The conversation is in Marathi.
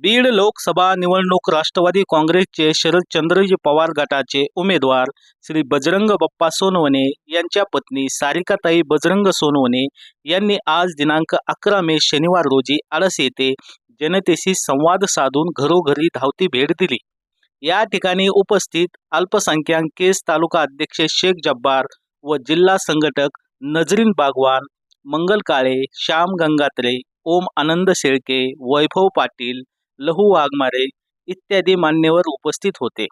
बीड लोकसभा निवडणूक राष्ट्रवादी काँग्रेसचे शरदचंद्रजी पवार गटाचे उमेदवार श्री बजरंग बप्पा सोनवणे यांच्या पत्नी सारिकाताई बजरंग सोनवणे यांनी आज दिनांक अकरा मे शनिवार रोजी आळस येथे जनतेशी संवाद साधून घरोघरी धावती भेट दिली. या ठिकाणी उपस्थित अल्पसंख्याक केस तालुका अध्यक्ष शेख जब्बार व जिल्हा संघटक नजरीन बागवान मंगल काळे श्याम गंगात्रे ओम आनंद शेळके वैभव पाटील लहू वाघमारे इत्यादी मान्यवर उपस्थित होते.